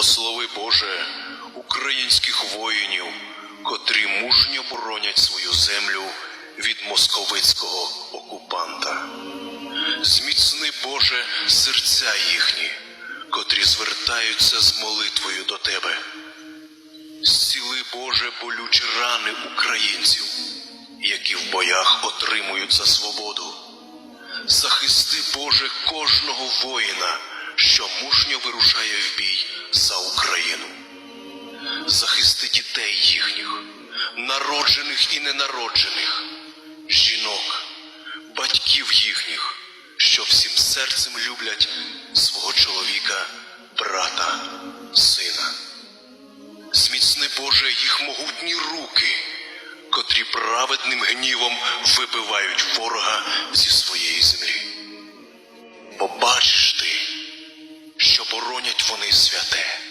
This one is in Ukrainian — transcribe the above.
Благослови Боже українських воїнів, котрі мужньо боронять свою землю від московицького окупанта. Зміцни Боже серця їхні, котрі звертаються з молитвою до Тебе. Зціли Боже болючі рани українців, які в боях отримують за свободу. Захисти Боже кожного воїна, що мужньо вирушає в бій за Україну. Захисти дітей їхніх, народжених і ненароджених, жінок, батьків їхніх, що всім серцем люблять свого чоловіка, брата, сина. Зміцни Боже їх могутні руки, котрі праведним гнівом вибивають ворога вони святе.